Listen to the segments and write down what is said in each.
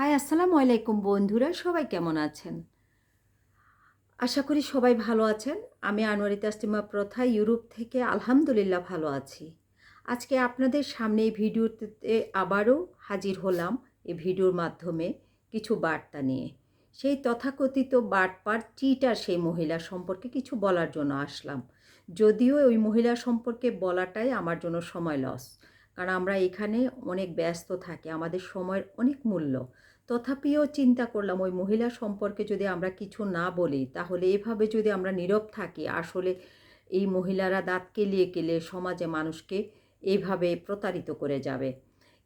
High, আসসালামু আলাইকুম বন্ধুরা, সবাই কেমন আছেন? আশা করি সবাই ভালো আছেন। আমি আনোয়ারি তাসলিমা প্রথা, ইউরোপ থেকে আলহামদুলিল্লাহ ভালো আছি। আজকে আপনাদের সামনে এই ভিডিওতে আবারও হাজির হলাম এই ভিডিওর মাধ্যমে কিছু বার্তা নিয়ে। সেই তথাকথিত বাটপার চিটার সেই মহিলা সম্পর্কে কিছু বলার জন্য আসলাম। যদিও ওই মহিলা সম্পর্কে বলাটাই আমার জন্য সময় লস কারণ আমরা এখানে অনেক ব্যস্ত থাকি, আমাদের সময়ের অনেক মূল্য। তথাপিও চিন্তা করলাম, ওই মহিলা সম্পর্কে যদি আমরা কিছু না বলি, তাহলে এভাবে যদি আমরা নীরব থাকি, আসলে এই মহিলারা দাঁত কেলিয়ে কেলিয়ে সমাজে মানুষকে এইভাবে প্রতারিত করে যাবে।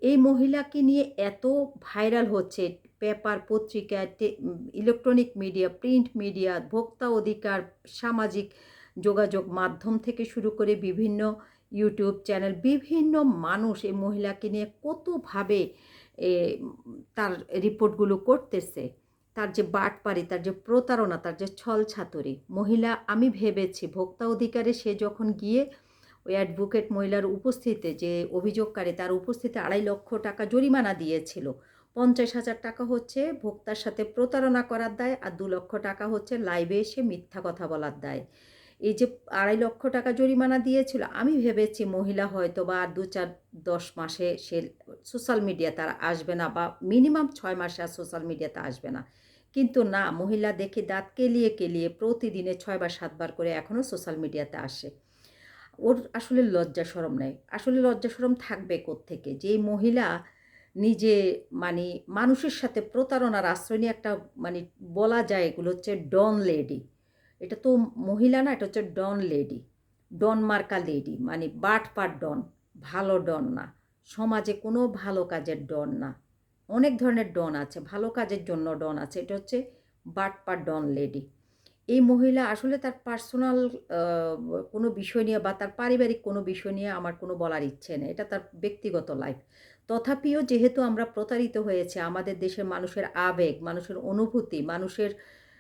এই মহিলাকে নিয়ে এত ভাইরাল হচ্ছে, পেপার, পত্রিকা ইলেকট্রনিক মিডিয়া, প্রিন্ট মিডিয়া, ভোক্তা অধিকার, সামাজিক যোগাযোগ মাধ্যম থেকে শুরু করে বিভিন্ন ইউটিউব চ্যানেল, বিভিন্ন মানুষ এই মহিলাকে নিয়ে কতভাবে তার রিপোর্টগুলো করতেছে। তার যে বাটপারি তার যে প্রতারণা, তার যে ছল ছাতুরি মহিলা, আমি ভেবেছি ভোক্তা অধিকারে সে যখন গিয়ে ওই অ্যাডভোকেট মহিলার উপস্থিতিতে যে অভিযোগকারী, তার উপস্থিতিতে আড়াই লক্ষ টাকা জরিমানা দিয়েছিল। পঞ্চাশ হাজার টাকা হচ্ছে ভোক্তার সাথে প্রতারণা করার দায় আর দু লক্ষ টাকা হচ্ছে লাইভে এসে মিথ্যা কথা বলার দায়। এই যে আড়াই লক্ষ টাকা জরিমানা দিয়েছিল, আমি ভেবেছি মহিলা হয়তো বা দু চার দশ মাসে সে সোশ্যাল মিডিয়া তার আসবে না বা মিনিমাম ছয় মাসে আর সোশ্যাল মিডিয়াতে আসবে না। কিন্তু না, মহিলা দেখে দাঁত কেলিয়ে কেলিয়ে প্রতিদিনে ছয় বা সাতবার করে এখনও সোশ্যাল মিডিয়াতে আসে। ওর আসলে লজ্জা সরম নেই। আসলে লজ্জা সরম থাকবে থেকে যেই মহিলা নিজে মানে মানুষের সাথে প্রতারণার আশ্রয় নিয়ে একটা মানে বলা যায়, এগুলো হচ্ছে ডন লেডি। এটা তো মহিলা না, এটা হচ্ছে ডন লেডি, ডন মার্কা লেডি মানে বাট পাট ডন, ভালো ডন না। সমাজে কোনো ভালো কাজের ডন না। অনেক ধরনের ডন আছে, ভালো কাজের জন্য ডন আছে, এটা হচ্ছে বাট পাট ডন লেডি। এই মহিলা আসলে তার পার্সোনাল কোনো বিষয় নিয়ে বা তার পারিবারিক কোনো বিষয় নিয়ে আমার কোনো বলার ইচ্ছে নেই, এটা তার ব্যক্তিগত লাইফ তথাপিও যেহেতু আমরা প্রতারিত হয়েছে, আমাদের দেশের মানুষের আবেগ, মানুষের অনুভূতি, মানুষের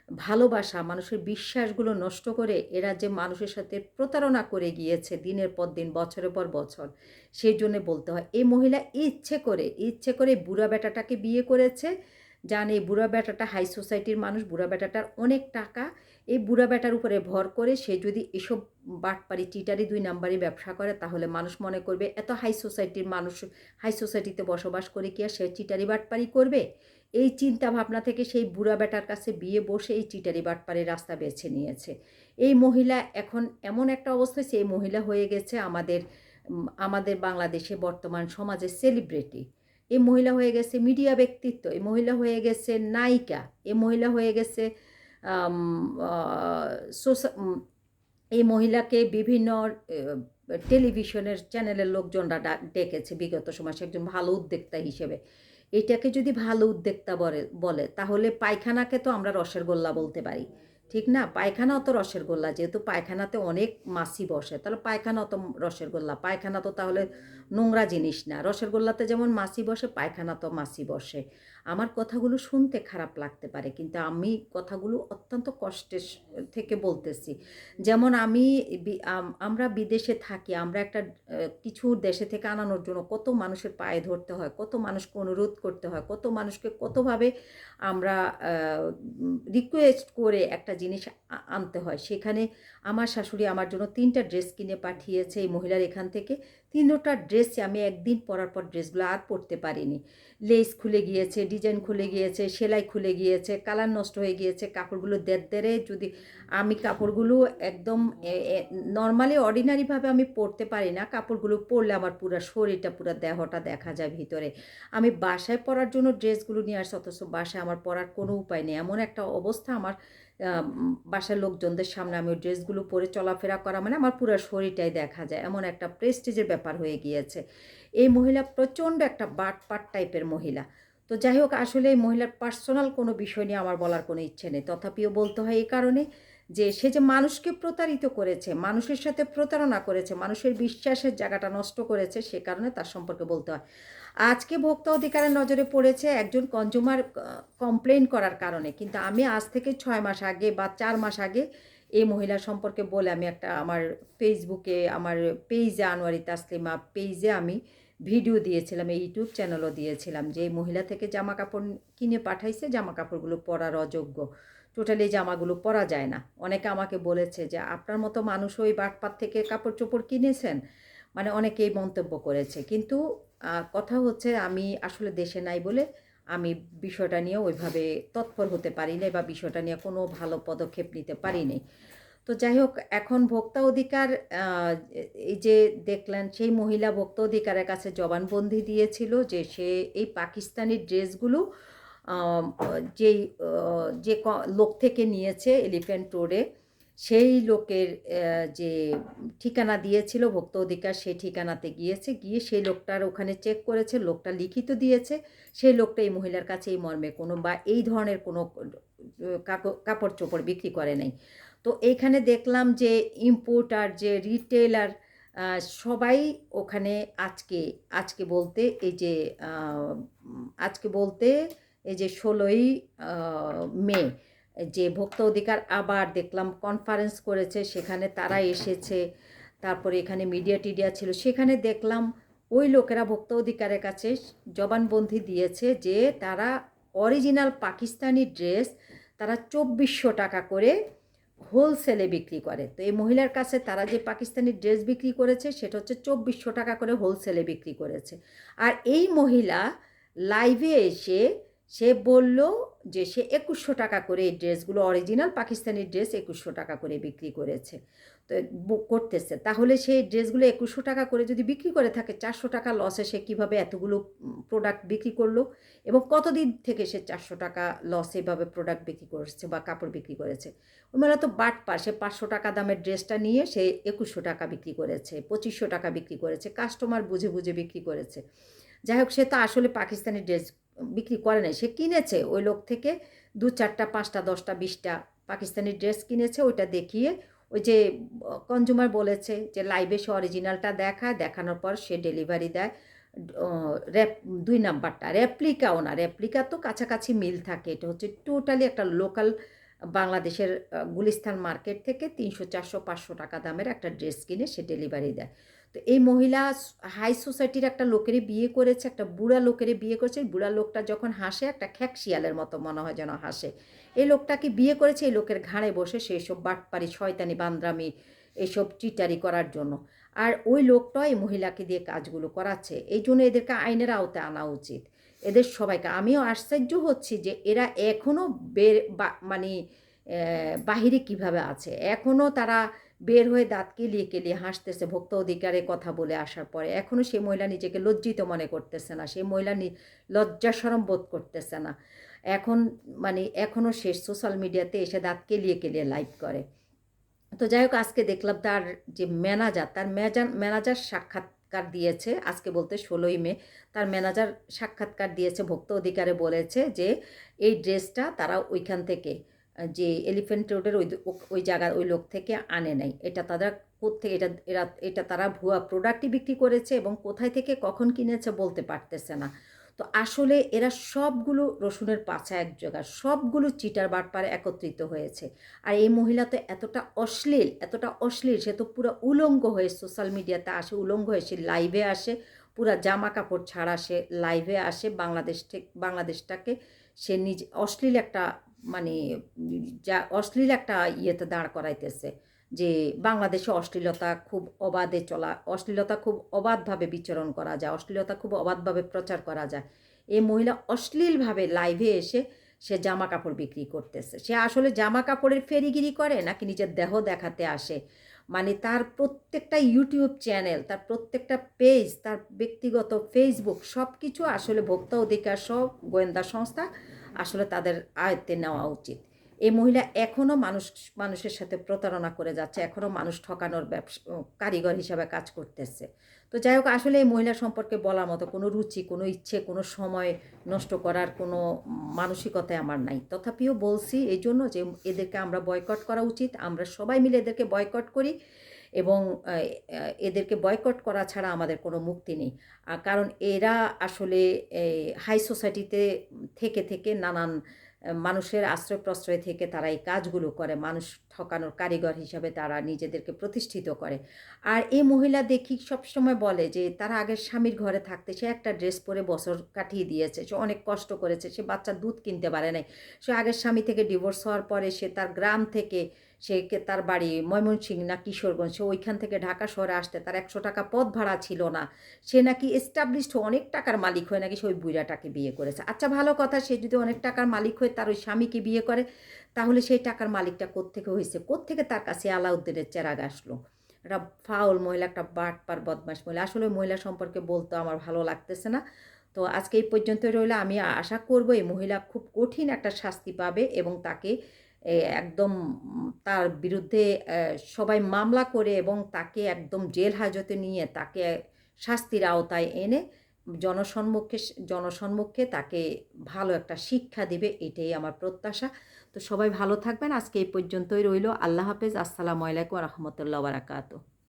ভালোবাসা, মানুষের বিশ্বাসগুলো নষ্ট করে এরা যে মানুষের সাথে প্রতারণা করে গিয়েছে দিনের পর দিন, বছরের পর বছর। সেই জন্য বলতে হয়, এই মহিলা ইচ্ছে করে ইচ্ছে করে বুড়া বেটাটাকে বিয়ে করেছে। জানে বুড়া বেটাটা হাই সোসাইটির মানুষ, বুড়া বেটাটার অনেক টাকা। এই বুড়া বেটার উপরে ভর করে সে যদি এসব বাটপারি চিটারি দুই নাম্বারই ব্যবসা করে, তাহলে মানুষ মনে করবে, এত হাই সোসাইটির মানুষ হাই সোসাইটিতে বসবাস করে কি আর সে চিটারি বাটপারি করবে? এই চিন্তা ভাবনা থেকে সেই বুড়া বেটার কাছে বিয়ে বসে এই চিটারি বাটপাড়ির রাস্তা বেছে নিয়েছে। এই মহিলা এখন এমন একটা অবস্থা হয়েছে এই মহিলা হয়ে গেছে আমাদের আমাদের বাংলাদেশে বর্তমান সমাজের সেলিব্রিটি এই মহিলা হয়ে গেছে মিডিয়া ব্যক্তিত্ব, এই মহিলা হয়ে গেছে নায়িকা, এই মহিলা হয়ে গেছে এই মহিলাকে বিভিন্ন টেলিভিশনের চ্যানেলের লোকজনরা ডেকেছে বিগত সময়। একজন ভালো উদ্যোক্তা হিসেবে। এটাকে যদি ভালো উদ্যোক্তা বলে বলে, তাহলে পায়খানাকে তো আমরা রসের গোল্লা বলতে পারি। ঠিক না? পায়খানা তো রসের গোল্লা, যেহেতু পায়খানাতে অনেক মাছি বসে, তাহলে পায়খানা অত রসের গোল্লা। পায়খানা তো তাহলে নোংরা জিনিস না। রসের গোল্লাতে যেমন মাছি বসে, পায়খানা তো মাছি বসে। আমার কথাগুলো শুনতে খারাপ লাগতে পারে, কিন্তু আমি কথাগুলো অত্যন্ত কষ্টের থেকে বলতেছি। যেমন আমি আমরা বিদেশে থাকি, আমরা একটা কিছু দেশে থেকে আনানোর জন্য কত মানুষের পায়ে ধরতে হয়, কত মানুষকে অনুরোধ করতে হয়, কত মানুষকে কতভাবে আমরা রিকোয়েস্ট করে একটা জিনিস আনতে হয়। সেখানে আমার শাশুড়ি আমার জন্য তিনটা ড্রেস কিনে পাঠিয়েছে এই মহিলার এখান থেকে। তিনটা ড্রেস আমি একদিন পরার পর ড্রেসগুলো আর পরতে পারিনি। লেস খুলে গিয়েছে, ডিজাইন খুলে গিয়েছে, সেলাই খুলে গিয়েছে, কালার নষ্ট হয়ে গিয়েছে, কাপড়গুলো দেড় যদি আমি কাপড়গুলো একদম নর্মালি, অর্ডিনারিভাবে আমি পরতে পারি না। কাপড়গুলো পরলে আমার পুরো শরীরটা, পুরো দেহটা দেখা যায় ভিতরে। আমি বাসায় পরার জন্য ড্রেসগুলো নিয়ে আসছি অথচ বাসায় আমার পরার কোনো উপায় নেই। এমন একটা অবস্থা আমার বাসার লোকজনদের সামনে আমি ওই ড্রেসগুলো পরে চলাফেরা করা মানে আমার পুরো শরীরটাই দেখা যায়। এমন একটা প্রেস্টিজের ব্যাপার হয়ে গিয়েছে। এই মহিলা প্রচণ্ড একটা বাটপাট টাইপের মহিলা। তো যাই হোক, আসলে এই মহিলার পার্সোনাল কোনো বিষয় নিয়ে আমার বলার কোনো ইচ্ছে নেই। তথাপিও বলতে হয় এই কারণে যে, সে যে মানুষকে প্রতারিত করেছে, মানুষের সাথে প্রতারণা করেছে, মানুষের বিশ্বাসের জায়গাটা নষ্ট করেছে, সে কারণে তার সম্পর্কে বলতে হয়। আজকে ভোক্তা অধিকারের নজরে পড়েছে একজন কনজুমার কমপ্লেন করার কারণে। কিন্তু আমি আজ থেকে ছয় মাস আগে বা চার মাস আগে এই মহিলা সম্পর্কে বলে আমি একটা আমার ফেসবুকে আমার পেজে আনোয়ারি তাসলিমা পেজে আমি ভিডিও দিয়েছিলাম, এই ইউটিউব চ্যানেলও দিয়েছিলাম যে মহিলা থেকে জামা কাপড় কিনে পাঠাইছে জামা কাপড়গুলো পরার অযোগ্য। টোটালি জামাগুলো পরা যায় না। অনেকে আমাকে বলেছে যে, আপনার মতো মানুষ ওই বাটপাত থেকে কাপড় চোপড় কিনেছেন? মানে অনেকেই মন্তব্য করেছে। কিন্তু কথা হচ্ছে আমি আসলে দেশে নাই বলে আমি বিষয়টা নিয়ে ওইভাবে তৎপর হতে পারি নাই বা বিষয়টা নিয়ে কোনো ভালো পদক্ষেপ নিতে পারি নাই। তো যাই হোক, এখন ভোক্তা অধিকার এই যে দেখলেন সেই মহিলা ভোক্তা অধিকারের কাছে জবানবন্দি দিয়েছিল যে সে এই পাকিস্তানি ড্রেসগুলো যেই যে লোক থেকে নিয়েছে এলিফ্যান্ট রোডে সেই লোকের যে ঠিকানা দিয়েছিল, ভোক্তা অধিকার সেই ঠিকানাতে গিয়েছে। গিয়ে সেই লোকটার ওখানে চেক করেছে, লোকটা লিখিত দিয়েছে। সেই লোকটা এই মহিলার কাছে এই মর্মে কোনো বা এই ধরনের কোনো কাপড় চোপড় বিক্রি করে নাই। তো এইখানে দেখলাম যে ইম্পোর্টার যে রিটেলার সবাই ওখানে আজকে আজকে বলতে এই যে আজকে বলতে এই যে ষোলোই মে যে ভোক্তা অধিকার আবার দেখলাম কনফারেন্স করেছে, সেখানে তারা এসেছে, তারপরে এখানে মিডিয়া টিডিয়া ছিল, সেখানে দেখলাম ওই লোকেরা ভোক্তা অধিকারের কাছে জবানবন্দি দিয়েছে যে তারা অরিজিনাল পাকিস্তানি ড্রেস তারা চব্বিশশো টাকা করে হোলসেলে বিক্রি করে। তো এই মহিলার কাছে তারা যে পাকিস্তানি ড্রেস বিক্রি করেছে, সেটা হচ্ছে চব্বিশশো টাকা করে হোলসেলে বিক্রি করেছে। আর এই মহিলা লাইভে এসে সে বলল যে সে একুশশো টাকা করে এই ড্রেসগুলো, অরিজিনাল পাকিস্তানি ড্রেস একুশশো টাকা করে বিক্রি করেছে। তো করতেছে। তাহলে সেই ড্রেসগুলো একুশশো টাকা করে যদি বিক্রি করে থাকে, চারশো টাকা লসে সে কীভাবে এতগুলো প্রোডাক্ট বিক্রি করল? এবং কতদিন থেকে সে চারশো টাকা লসে এভাবে প্রোডাক্ট বিক্রি করছে বা কাপড় বিক্রি করেছে? ওই মেলা তো বাট পা সে পাঁচশো টাকা দামের ড্রেসটা নিয়ে সে একুশশো টাকা বিক্রি করেছে, পঁচিশশো টাকা বিক্রি করেছে কাস্টমার বুঝে বুঝে বিক্রি করেছে। যাই হোক, সে তো আসলে পাকিস্তানি ড্রেস বিক্রি করে নাই। সে কিনেছে, ওই লোক থেকে দু চারটা, পাঁচটা, দশটা, বিশটা পাকিস্তানি ড্রেস কিনেছে, ওইটা দেখিয়ে ওই যে কনজুমার বলেছে যে লাইভে সে অরিজিনালটা দেখায়, দেখানোর পর সে ডেলিভারি দেয়। র্যাপ দুই নাম্বারটা রেপ্লিকাও না রেপ্লিকা তো কাছাকাছি মিল থাকে। এটা হচ্ছে টোটালি একটা লোকাল বাংলাদেশের গুলিস্তান মার্কেট থেকে তিনশো, চারশো, পাঁচশো টাকা দামের একটা ড্রেস কিনে সে ডেলিভারি দেয়। তো এই মহিলা হাই সোসাইটির একটা লোকেরই বিয়ে করেছে, একটা বুড়া লোকেরই বিয়ে করেছে। বুড়া লোকটা যখন হাসে, একটা খ্যাক শিয়ালের মতো মনে হয় যেন হাসে। এই লোকটাকে বিয়ে করেছে, এই লোকের ঘাড়ে বসে সেই সব বাটপারি, শয়তানি, বান্দ্রামি এইসব চিটারি করার জন্য। আর ওই লোকটা এই মহিলাকে দিয়ে কাজগুলো করাচ্ছে। এই জন্য এদেরকে আইনের আওতায় আনা উচিত। এদের সবাইকে আমিও আশ্চর্য হচ্ছি যে এরা এখনও বের মানে বাহিরে কীভাবে আছে? এখনও তারা বের হয়ে দাঁত কেলিয়ে কেলিয়ে হাসতেছে, ভোক্ত অধিকারে কথা বলে আসার পরে। এখনও সেই মহিলা নিজেকে লজ্জিত মনে করতেছে না, সেই মহিলা নি- লজ্জা সরম বোধ করতেছে না। এখন মানে এখনও সে সোশ্যাল মিডিয়াতে এসে দাঁত কেলিয়ে কেলিয়ে লাইভ করে। তো যাই হোক, আজকে দেখলাম তার যে ম্যানেজার, তার ম্যাজার, ম্যানেজার সাক্ষাৎকার দিয়েছে, আজকে বলতে ষোলোই মে, তার ম্যানেজার সাক্ষাৎকার দিয়েছে, ভোক্তা অধিকারে বলেছে যে এই ড্রেসটা তারা ওইখান থেকে যে এলিফেন্ট রোডের ওই ওই জায়গার ওই লোক থেকে আনে নাই। এটা তারা কোথেকে এটা, এরা, এটা তারা ভুয়া প্রোডাক্টই বিক্রি করেছে এবং কোথায় থেকে কখন কিনেছে বলতে পারতেছে না। তো আসলে এরা সবগুলো রসুনের পাছা এক জায়গা সবগুলো চিটার বাটপারে একত্রিত হয়েছে। আর এই মহিলা তো এতটা অশ্লীল এতটা অশ্লীল, সে তো পুরো উলঙ্গ হয়ে সোশ্যাল মিডিয়াতে আসে, উলঙ্গ হয়ে সে লাইভে আসে, পুরা জামা কাপড় ছাড়া সে লাইভে আসে। বাংলাদেশ থেকে, বাংলাদেশটাকে সে নিজ অশ্লীল একটা মানে যা অশ্লীল একটা ইয়েতে দাঁড় করাইতেছে যে বাংলাদেশে অশ্লীলতা খুব অবাধে চলা, অশ্লীলতা খুব অবাধভাবে বিচরণ করা যায়, অশ্লীলতা খুব অবাধভাবে প্রচার করা যায়। এই মহিলা অশ্লীলভাবে লাইভে এসে সে জামা কাপড় বিক্রি করতেছে। সে আসলে জামা কাপড়ের ফেরিগিরি করে নাকি নিজের দেহ দেখাতে আসে? মানে তার প্রত্যেকটা ইউটিউব চ্যানেল তার প্রত্যেকটা পেজ তার ব্যক্তিগত ফেসবুক সব কিছু আসলে ভোক্তা অধিকার সব গোয়েন্দা সংস্থা আসলে তাদের আয়ত্তে নেওয়া উচিত। এই মহিলা এখনও মানুষ, মানুষের সাথে প্রতারণা করে যাচ্ছে এখনও মানুষ ঠকানোর ব্যবসা কারিগর হিসাবে কাজ করতেছে। তো যাই হোক, আসলে এই মহিলা সম্পর্কে বলার মতো কোনো রুচি, কোনো ইচ্ছে, কোনো সময় নষ্ট করার কোনো মানসিকতায় আমার নাই। তথাপিও বলছি এই জন্য যে এদেরকে আমরা বয়কট করা উচিত। আমরা সবাই মিলে এদেরকে বয়কট করি। এবং এদেরকে বয়কট করা ছাড়া আমাদের কোনো মুক্তি নেই। কারণ এরা আসলে হাই সোসাইটিতে থেকে থেকে নানান মানুষের আশ্রয় প্রশ্রয় থেকে তারা এই কাজগুলো করে। মানুষ ঠকানোর কারিগর হিসাবে তারা নিজেদেরকে প্রতিষ্ঠিত করে। আর এই মহিলা দেখি সবসময় বলে যে, তারা আগের স্বামীর ঘরে থাকতে সে একটা ড্রেস পরে বছর কাটিয়ে দিয়েছে। সে অনেক কষ্ট করেছে। সে বাচ্চা দুধ কিনতে পারে নাই। সে আগের স্বামী থেকে ডিভোর্স হওয়ার পরে সে তার গ্রাম থেকে সে তার বাড়ি ময়মনসিংহ না কিশোরগঞ্জ, সে ওইখান থেকে ঢাকা শহরে আসতে তার একশো টাকা পথ ভাড়া ছিল না। সে নাকি এস্টাবলিশড অনেক টাকার মালিক হয়ে নাকি সে ওই বুড়াটাকে বিয়ে করেছে। আচ্ছা ভালো কথা, সে যদি অনেক টাকার মালিক হয়ে তার ওই স্বামীকে বিয়ে করে, তাহলে সেই টাকার মালিকটা কোত্থেকে হয়েছে? কোত্থেকে তার কাছে আলাউদ্দিনের চেরাগ আসলো? একটা ফাউল মহিলা, একটা বাটপার বদমাস মহিলা। আসলে মহিলা সম্পর্কে বলতে আমার ভালো লাগতেছে না। তো আজকে এই পর্যন্ত রইলে। আমি আশা করব এই মহিলা খুব কঠিন একটা শাস্তি পাবে এবং তাকে একদম তার বিরুদ্ধে সবাই মামলা করে এবং তাকে একদম জেল হাজতে নিয়ে তাকে শাস্তির আওতায় এনে জনসম্মুখে জনসম্মুখে তাকে ভালো একটা শিক্ষা দিবে, এটাই আমার প্রত্যাশা। তো সবাই ভালো থাকবেন। আজকে এই পর্যন্তই রইল। আল্লাহ হাফেজ। আসসালামু আলাইকুম রহমতুল্লাহ বারাকাতু